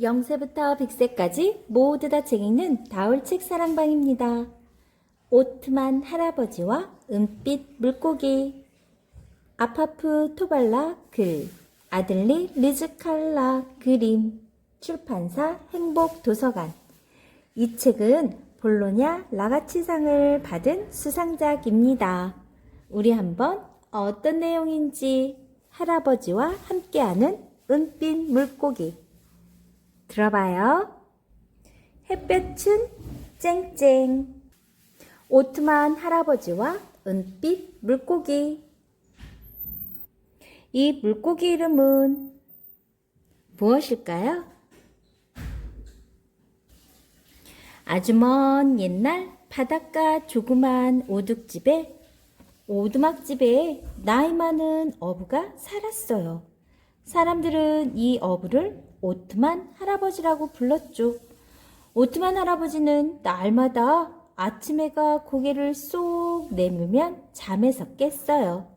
0세부터 100세까지 모두 다책 읽는 다울책 사랑방입니다. 오트만 할아버지와 은빛 물고기. 아파프 토발라 글. 아들리 리즈칼라 그림. 출판사 행복도서관. 이 책은 볼로냐 라가치상을 받은 수상작입니다. 우리 한번 어떤 내용인지 할아버지와 함께하는 은빛 물고기 들어봐요. 햇볕은 쨍쨍. 오트만 할아버지와 은빛 물고기. 이 물고기 이름은 무엇일까요? 아주 먼 옛날 바닷가 조그만 오둑집에 오두막집에 나이 많은 어부가 살았어요. 사람들은 이 어부를 오트만 할아버지라고 불렀죠. 오트만 할아버지는 날마다 아침 해가 고개를 쏙 내밀면 잠에서 깼어요.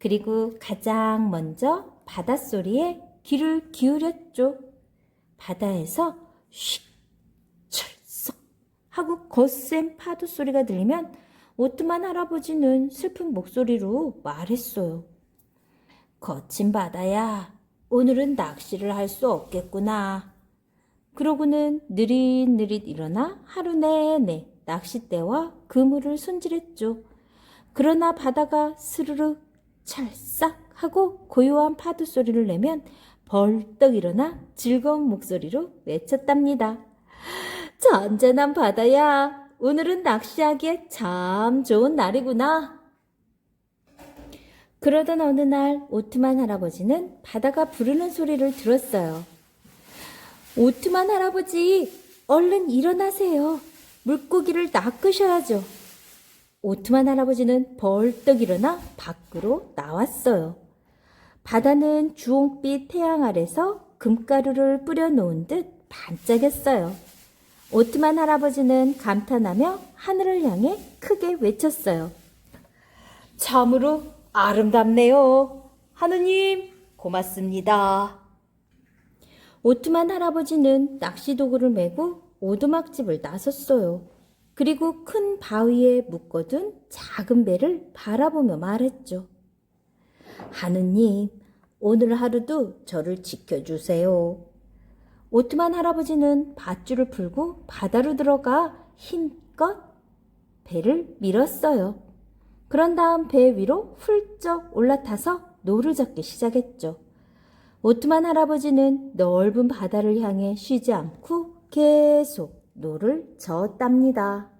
그리고 가장 먼저 바닷소리에 귀를 기울였죠. 바다에서 쉿, 철썩 하고 거센 파도 소리가 들리면 오트만 할아버지는 슬픈 목소리로 말했어요. 거친 바다야, 오늘은 낚시를 할 수 없겠구나. 그러고는 느릿느릿 일어나 하루 내내 낚싯대와 그물을 손질했죠. 그러나 바다가 스르륵 찰싹 하고 고요한 파도 소리를 내면 벌떡 일어나 즐거운 목소리로 외쳤답니다. 잔잔한 바다야, 오늘은 낚시하기에 참 좋은 날이구나. 그러던 어느 날 오트만 할아버지는 바다가 부르는 소리를 들었어요. 오트만 할아버지, 얼른 일어나세요. 물고기를 낚으셔야죠. 오트만 할아버지는 벌떡 일어나 밖으로 나왔어요. 바다는 주홍빛 태양 아래서 금가루를 뿌려놓은 듯 반짝였어요. 오트만 할아버지는 감탄하며 하늘을 향해 크게 외쳤어요. 참으로 아름답네요. 하느님, 고맙습니다. 오트만 할아버지는 낚시 도구를 메고 오두막집을 나섰어요. 그리고 큰 바위에 묶어둔 작은 배를 바라보며 말했죠. 하느님, 오늘 하루도 저를 지켜주세요. 오트만 할아버지는 밧줄을 풀고 바다로 들어가 힘껏 배를 밀었어요. 그런 다음 배 위로 훌쩍 올라타서 노를 젓기 시작했죠. 오트만 할아버지는 넓은 바다를 향해 쉬지 않고 계속 노를 저었답니다.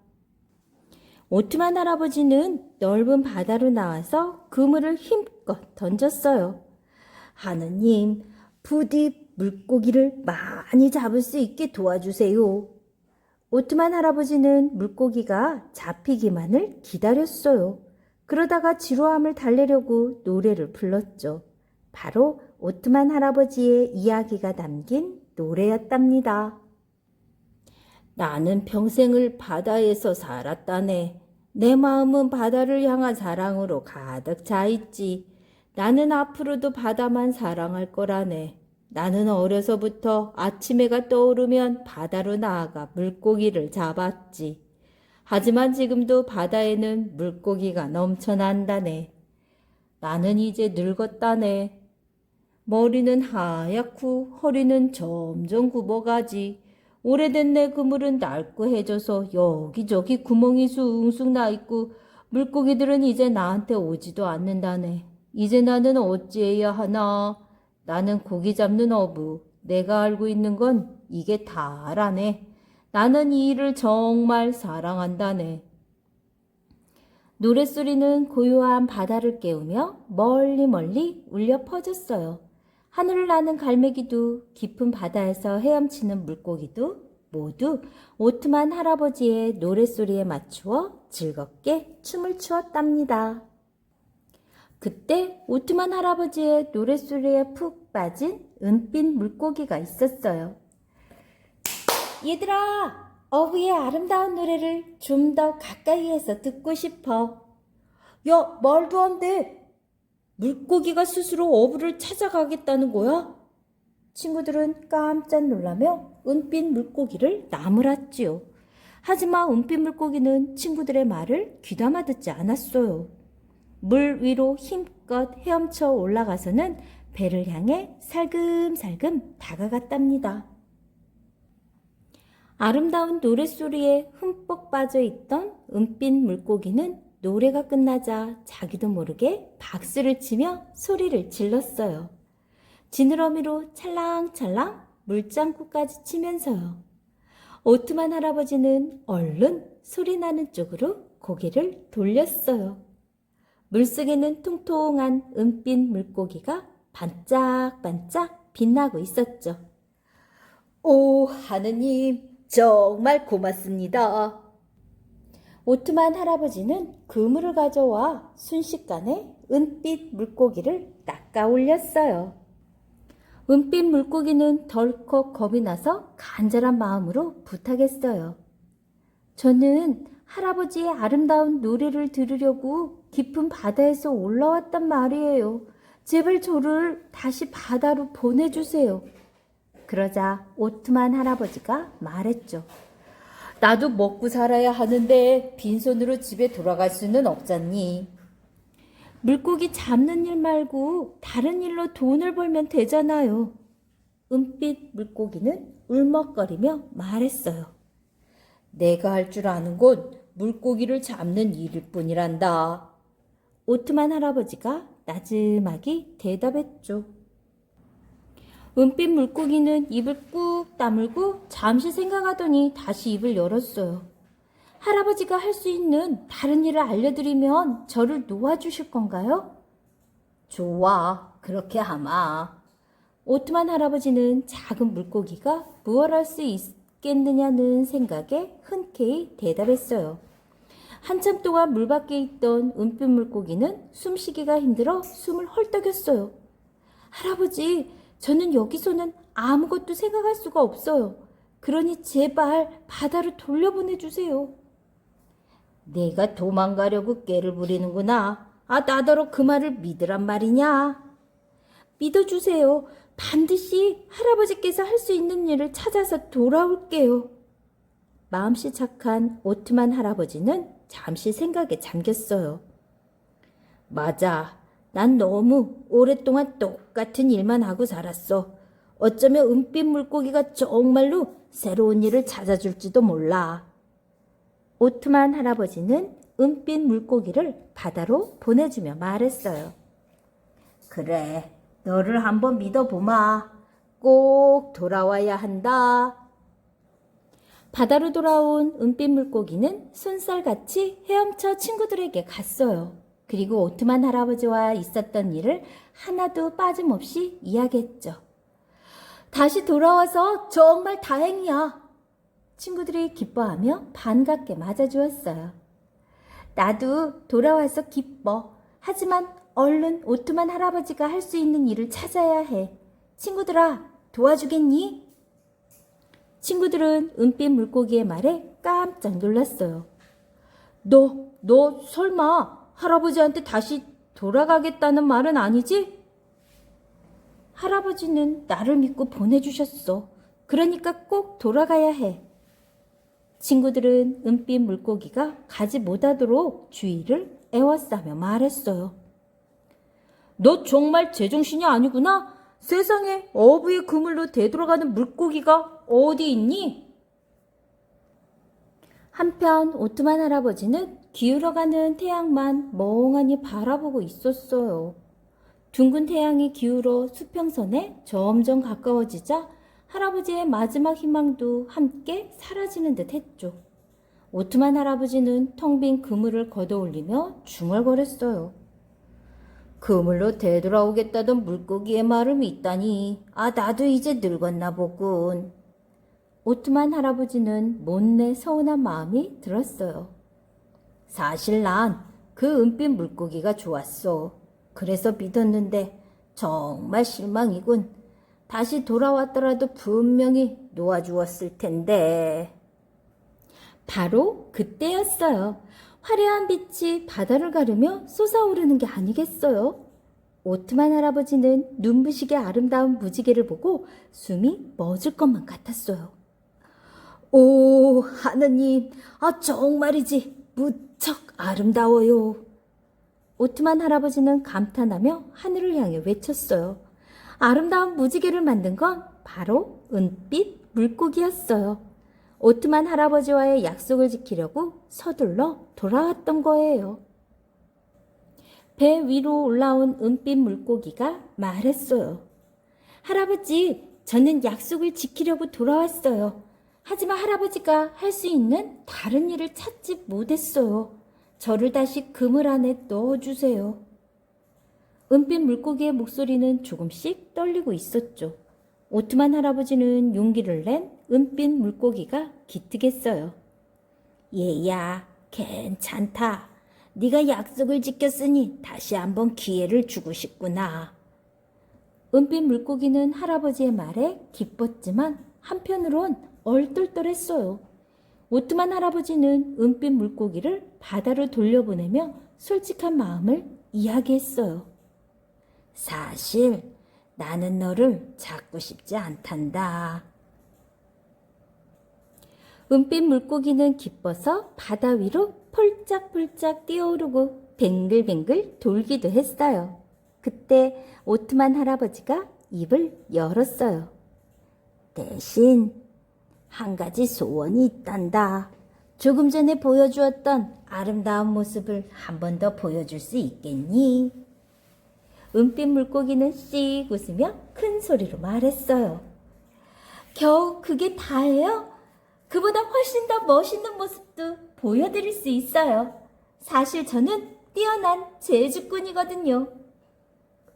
오트만 할아버지는 넓은 바다로 나와서 그물을 힘껏 던졌어요. 하느님, 부디 물고기를 많이 잡을 수 있게 도와주세요. 오트만 할아버지는 물고기가 잡히기만을 기다렸어요. 그러다가 지루함을 달래려고 노래를 불렀죠. 바로 오트만 할아버지의 이야기가 담긴 노래였답니다. 나는 평생을 바다에서 살았다네. 내 마음은 바다를 향한 사랑으로 가득 차 있지. 나는 앞으로도 바다만 사랑할 거라네. 나는 어려서부터 아침 해가 떠오르면 바다로 나아가 물고기를 잡았지. 하지만 지금도 바다에는 물고기가 넘쳐난다네. 나는 이제 늙었다네. 머리는 하얗고 허리는 점점 굽어가지. 오래된 내 그물은 낡고 해져서 여기저기 구멍이 숭숭 나 있고 물고기들은 이제 나한테 오지도 않는다네. 이제 나는 어찌해야 하나? 나는 고기 잡는 어부. 내가 알고 있는 건 이게 다라네. 나는 이 일을 정말 사랑한다네. 노랫소리는 고요한 바다를 깨우며 멀리 멀리 울려 퍼졌어요. 하늘을 나는 갈매기도 깊은 바다에서 헤엄치는 물고기도 모두 오트만 할아버지의 노랫소리에 맞추어 즐겁게 춤을 추었답니다. 그때 오트만 할아버지의 노랫소리에 푹 빠진 은빛 물고기가 있었어요. 얘들아, 어부의 아름다운 노래를 좀 더 가까이에서 듣고 싶어. 야, 말도 안 돼. 물고기가 스스로 어부를 찾아가겠다는 거야? 친구들은 깜짝 놀라며 은빛 물고기를 나무랐지요. 하지만 은빛 물고기는 친구들의 말을 귀담아 듣지 않았어요. 물 위로 힘껏 헤엄쳐 올라가서는 배를 향해 살금살금 다가갔답니다. 아름다운 노랫소리에 흠뻑 빠져 있던 은빛 물고기는 노래가 끝나자 자기도 모르게 박수를 치며 소리를 질렀어요. 지느러미로 찰랑찰랑 물장구까지 치면서요. 오트만 할아버지는 얼른 소리 나는 쪽으로 고개를 돌렸어요. 물속에는 통통한 은빛 물고기가 반짝반짝 빛나고 있었죠. 오, 하느님, 정말 고맙습니다. 오트만 할아버지는 그물을 가져와 순식간에 은빛 물고기를 낚아 올렸어요. 은빛 물고기는 덜컥 겁이 나서 간절한 마음으로 부탁했어요. 저는 할아버지의 아름다운 노래를 들으려고 깊은 바다에서 올라왔단 말이에요. 제발 저를 다시 바다로 보내주세요. 그러자 오트만 할아버지가 말했죠. 나도 먹고 살아야 하는데 빈손으로 집에 돌아갈 수는 없잖니. 물고기 잡는 일 말고 다른 일로 돈을 벌면 되잖아요. 은빛 물고기는 울먹거리며 말했어요. 내가 할 줄 아는 건 물고기를 잡는 일일 뿐이란다. 오트만 할아버지가 나지막이 대답했죠. 은빛 물고기는 입을 꾹 다물고 잠시 생각하더니 다시 입을 열었어요. 할아버지가 할 수 있는 다른 일을 알려드리면 저를 놓아주실 건가요? 좋아, 그렇게 하마. 오트만 할아버지는 작은 물고기가 무얼 할 수 있겠느냐는 생각에 흔쾌히 대답했어요. 한참 동안 물 밖에 있던 은빛 물고기는 숨쉬기가 힘들어 숨을 헐떡였어요. 할아버지, 저는 여기서는 아무것도 생각할 수가 없어요. 그러니 제발 바다로 돌려보내주세요. 내가 도망가려고 깨를 부리는구나. 아, 나더러 그 말을 믿으란 말이냐? 믿어주세요. 반드시 할아버지께서 할 수 있는 일을 찾아서 돌아올게요. 마음씨 착한 오트만 할아버지는 잠시 생각에 잠겼어요. 맞아. 난 너무 오랫동안 똑같은 일만 하고 살았어. 어쩌면 은빛 물고기가 정말로 새로운 일을 찾아줄지도 몰라. 오트만 할아버지는 은빛 물고기를 바다로 보내주며 말했어요. 그래, 너를 한번 믿어보마. 꼭 돌아와야 한다. 바다로 돌아온 은빛 물고기는 손살같이 헤엄쳐 친구들에게 갔어요. 그리고 오트만 할아버지와 있었던 일을 하나도 빠짐없이 이야기했죠. 다시 돌아와서 정말 다행이야. 친구들이 기뻐하며 반갑게 맞아주었어요. 나도 돌아와서 기뻐. 하지만 얼른 오트만 할아버지가 할 수 있는 일을 찾아야 해. 친구들아, 도와주겠니? 친구들은 은빛 물고기의 말에 깜짝 놀랐어요. 너, 너 설마 할아버지한테 다시 돌아가겠다는 말은 아니지? 할아버지는 나를 믿고 보내주셨어. 그러니까 꼭 돌아가야 해. 친구들은 은빛 물고기가 가지 못하도록 주의를 애워싸며 말했어요. 너 정말 제정신이 아니구나? 세상에 어부의 그물로 되돌아가는 물고기가 어디 있니? 한편 오트만 할아버지는 기울어가는 태양만 멍하니 바라보고 있었어요. 둥근 태양이 기울어 수평선에 점점 가까워지자 할아버지의 마지막 희망도 함께 사라지는 듯 했죠. 오트만 할아버지는 텅 빈 그물을 걷어올리며 중얼거렸어요. 그물로 되돌아오겠다던 물고기의 말을 믿다니, 아, 나도 이제 늙었나 보군. 오트만 할아버지는 못내 서운한 마음이 들었어요. 사실 난 그 은빛 물고기가 좋았어. 그래서 믿었는데 정말 실망이군. 다시 돌아왔더라도 분명히 놓아주었을 텐데. 바로 그때였어요. 화려한 빛이 바다를 가르며 솟아오르는 게 아니겠어요? 오트만 할아버지는 눈부시게 아름다운 무지개를 보고 숨이 멎을 것만 같았어요. 오, 하느님, 아, 정말이지. 무척 아름다워요. 오트만 할아버지는 감탄하며 하늘을 향해 외쳤어요. 아름다운 무지개를 만든 건 바로 은빛 물고기였어요. 오트만 할아버지와의 약속을 지키려고 서둘러 돌아왔던 거예요. 배 위로 올라온 은빛 물고기가 말했어요. 할아버지, 저는 약속을 지키려고 돌아왔어요. 하지만 할아버지가 할 수 있는 다른 일을 찾지 못했어요. 저를 다시 그물 안에 넣어주세요. 은빛 물고기의 목소리는 조금씩 떨리고 있었죠. 오트만 할아버지는 용기를 낸 은빛 물고기가 기특했어요. 얘야, 괜찮다. 네가 약속을 지켰으니 다시 한번 기회를 주고 싶구나. 은빛 물고기는 할아버지의 말에 기뻤지만 한편으론 얼떨떨했어요. 오트만 할아버지는 은빛 물고기를 바다로 돌려보내며 솔직한 마음을 이야기했어요. 사실 나는 너를 잡고 싶지 않단다. 은빛 물고기는 기뻐서 바다 위로 폴짝폴짝 뛰어오르고 뱅글뱅글 돌기도 했어요. 그때 오트만 할아버지가 입을 열었어요. 대신 한 가지 소원이 있단다. 조금 전에 보여주었던 아름다운 모습을 한 번 더 보여줄 수 있겠니? 은빛 물고기는 씩 웃으며 큰 소리로 말했어요. 겨우 그게 다예요? 그보다 훨씬 더 멋있는 모습도 보여드릴 수 있어요. 사실 저는 뛰어난 제주꾼이거든요.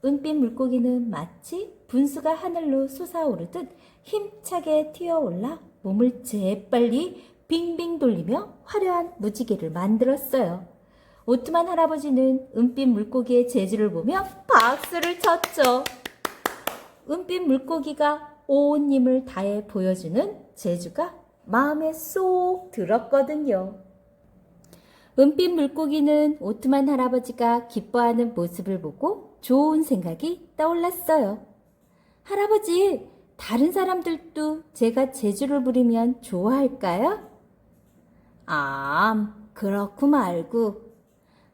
은빛 물고기는 마치 분수가 하늘로 솟아오르듯 힘차게 튀어올라 몸을 재빨리 빙빙 돌리며 화려한 무지개를 만들었어요. 오트만 할아버지는 은빛 물고기의 재주를 보며 박수를 쳤죠. 은빛 물고기가 온 힘을 다해 보여주는 재주가 마음에 쏙 들었거든요. 은빛 물고기는 오트만 할아버지가 기뻐하는 모습을 보고 좋은 생각이 떠올랐어요. 할아버지, 다른 사람들도 제가 재주를 부리면 좋아할까요? 아, 그렇고 말고.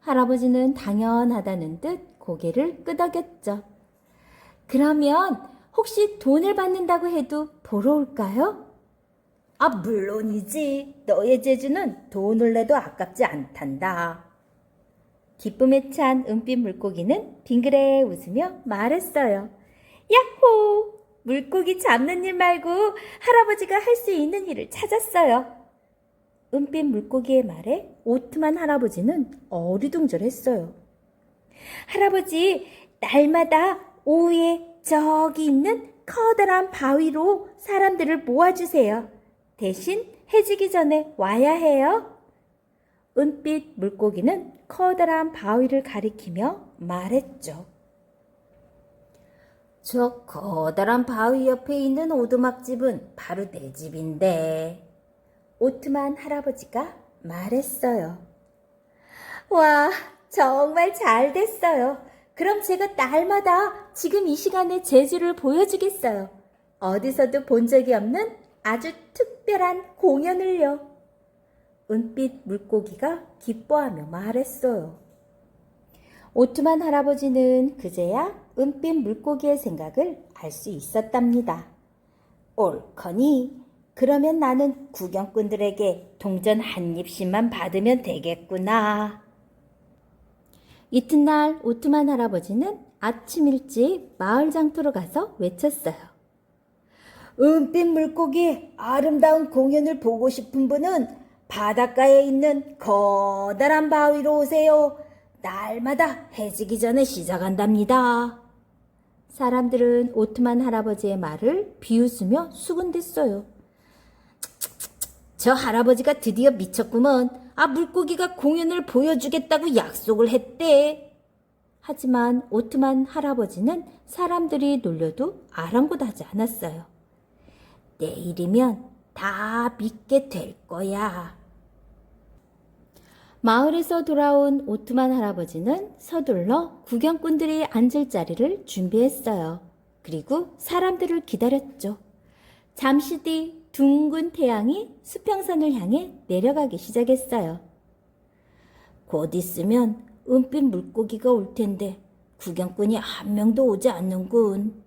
할아버지는 당연하다는 듯 고개를 끄덕였죠. 그러면 혹시 돈을 받는다고 해도 보러 올까요? 아, 물론이지. 너의 재주는 돈을 내도 아깝지 않단다. 기쁨에 찬 은빛 물고기는 빙그레 웃으며 말했어요. 야호! 물고기 잡는 일 말고 할아버지가 할 수 있는 일을 찾았어요. 은빛 물고기의 말에 오트만 할아버지는 어리둥절했어요. 할아버지, 날마다 오후에 저기 있는 커다란 바위로 사람들을 모아주세요. 대신 해지기 전에 와야 해요. 은빛 물고기는 커다란 바위를 가리키며 말했죠. 저 커다란 바위 옆에 있는 오두막집은 바로 내 집인데. 오트만 할아버지가 말했어요. 와, 정말 잘 됐어요. 그럼 제가 날마다 지금 이 시간에 재주를 보여주겠어요. 어디서도 본 적이 없는 아주 특별한 공연을요. 은빛 물고기가 기뻐하며 말했어요. 오트만 할아버지는 그제야 은빛 물고기의 생각을 알 수 있었답니다. 옳거니 그러면 나는 구경꾼들에게 동전 한 입씩만 받으면 되겠구나. 이튿날 오트만 할아버지는 아침 일찍 마을 장터로 가서 외쳤어요. 은빛 물고기 아름다운 공연을 보고 싶은 분은 바닷가에 있는 커다란 바위로 오세요. 날마다 해지기 전에 시작한답니다. 사람들은 오트만 할아버지의 말을 비웃으며 수군댔어요. 저 할아버지가 드디어 미쳤구먼. 아, 물고기가 공연을 보여주겠다고 약속을 했대. 하지만 오트만 할아버지는 사람들이 놀려도 아랑곳하지 않았어요. 내일이면 다 믿게 될 거야. 마을에서 돌아온 오트만 할아버지는 서둘러 구경꾼들이 앉을 자리를 준비했어요. 그리고 사람들을 기다렸죠. 잠시 뒤 둥근 태양이 수평선을 향해 내려가기 시작했어요. 곧 있으면 은빛 물고기가 올 텐데 구경꾼이 한 명도 오지 않는군.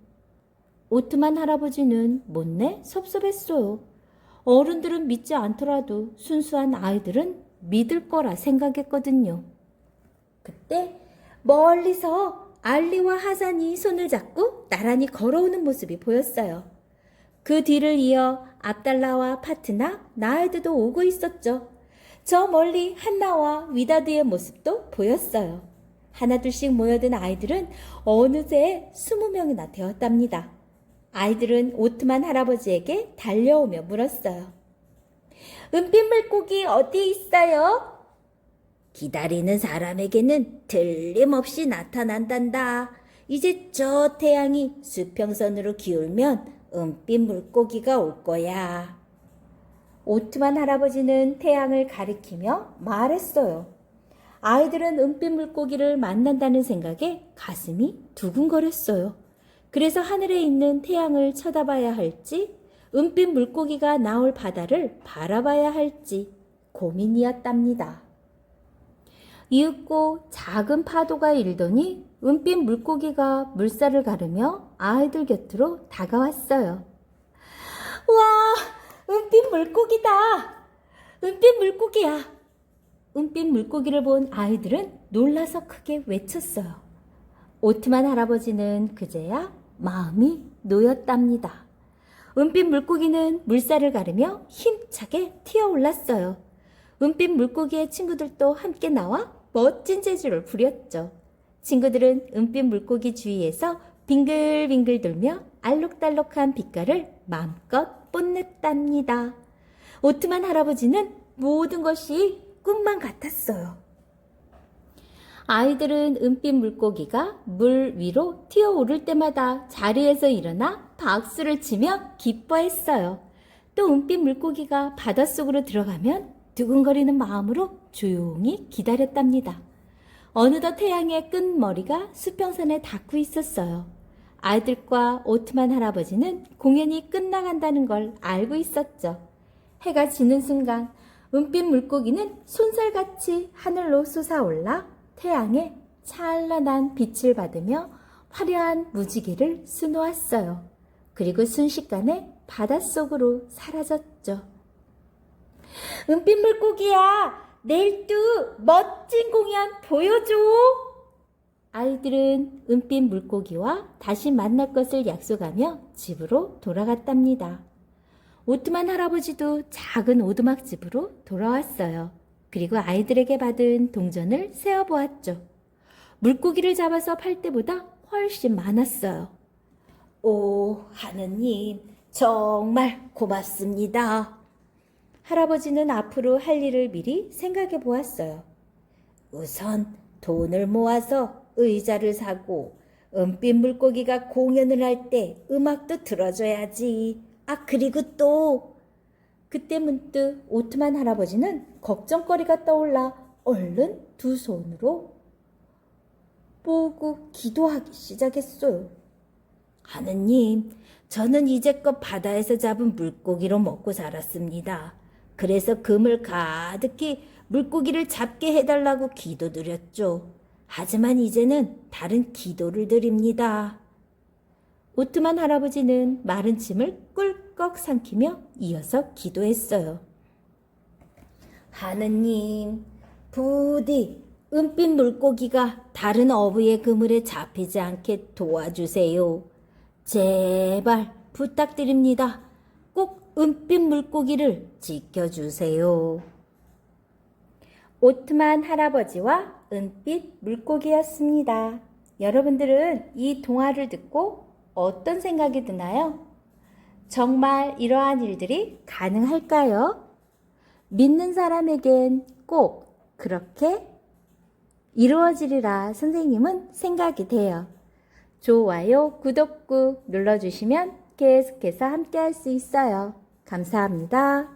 오트만 할아버지는 못내 섭섭했어요. 어른들은 믿지 않더라도 순수한 아이들은 믿을 거라 생각했거든요. 그때 멀리서 알리와 하산이 손을 잡고 나란히 걸어오는 모습이 보였어요. 그 뒤를 이어 압달라와 파트나 나에드도 오고 있었죠. 저 멀리 한나와 위다드의 모습도 보였어요. 하나둘씩 모여든 아이들은 어느새 스무 명이나 되었답니다. 아이들은 오트만 할아버지에게 달려오며 물었어요. 은빛 물고기 어디 있어요? 기다리는 사람에게는 틀림없이 나타난단다. 이제 저 태양이 수평선으로 기울면 은빛 물고기가 올 거야. 오트만 할아버지는 태양을 가리키며 말했어요. 아이들은 은빛 물고기를 만난다는 생각에 가슴이 두근거렸어요. 그래서 하늘에 있는 태양을 쳐다봐야 할지, 은빛 물고기가 나올 바다를 바라봐야 할지 고민이었답니다. 이윽고 작은 파도가 일더니 은빛 물고기가 물살을 가르며 아이들 곁으로 다가왔어요. 와, 은빛 물고기다! 은빛 물고기야! 은빛 물고기를 본 아이들은 놀라서 크게 외쳤어요. 오트만 할아버지는 그제야 마음이 놓였답니다. 은빛 물고기는 물살을 가르며 힘차게 튀어올랐어요. 은빛 물고기의 친구들도 함께 나와 멋진 재주를 부렸죠. 친구들은 은빛 물고기 주위에서 빙글빙글 돌며 알록달록한 빛깔을 마음껏 뽐냈답니다. 오트만 할아버지는 모든 것이 꿈만 같았어요. 아이들은 은빛 물고기가 물 위로 튀어오를 때마다 자리에서 일어나 박수를 치며 기뻐했어요. 또 은빛 물고기가 바닷속으로 들어가면 두근거리는 마음으로 조용히 기다렸답니다. 어느덧 태양의 끝머리가 수평선에 닿고 있었어요. 아이들과 오트만 할아버지는 공연이 끝나간다는 걸 알고 있었죠. 해가 지는 순간 은빛 물고기는 손살같이 하늘로 솟아올라 태양의 찬란한 빛을 받으며 화려한 무지개를 수놓았어요. 그리고 순식간에 바닷속으로 사라졌죠. 은빛 물고기야, 내일 또 멋진 공연 보여줘. 아이들은 은빛 물고기와 다시 만날 것을 약속하며 집으로 돌아갔답니다. 오트만 할아버지도 작은 오두막집으로 돌아왔어요. 그리고 아이들에게 받은 동전을 세어보았죠. 물고기를 잡아서 팔 때보다 훨씬 많았어요. 오, 하느님, 정말 고맙습니다. 할아버지는 앞으로 할 일을 미리 생각해 보았어요. 우선 돈을 모아서 의자를 사고 은빛 물고기가 공연을 할 때 음악도 들어줘야지. 아, 그리고 또 그때 문득 오트만 할아버지는 걱정거리가 떠올라 얼른 두 손으로 보고 기도하기 시작했어요. 하느님, 저는 이제껏 바다에서 잡은 물고기로 먹고 살았습니다. 그래서 금을 가득히 물고기를 잡게 해달라고 기도드렸죠. 하지만 이제는 다른 기도를 드립니다. 오트만 할아버지는 마른 침을 꿀 꺽 삼키며 이어서 기도했어요. 하느님, 부디 은빛 물고기가 다른 어부의 그물에 잡히지 않게 도와주세요. 제발 부탁드립니다. 꼭 은빛 물고기를 지켜주세요. 오트만 할아버지와 은빛 물고기였습니다. 여러분들은 이 동화를 듣고 어떤 생각이 드나요? 정말 이러한 일들이 가능할까요? 믿는 사람에겐 꼭 그렇게 이루어지리라 선생님은 생각이 돼요. 좋아요, 구독 꾹 눌러주시면 계속해서 함께 할 수 있어요. 감사합니다.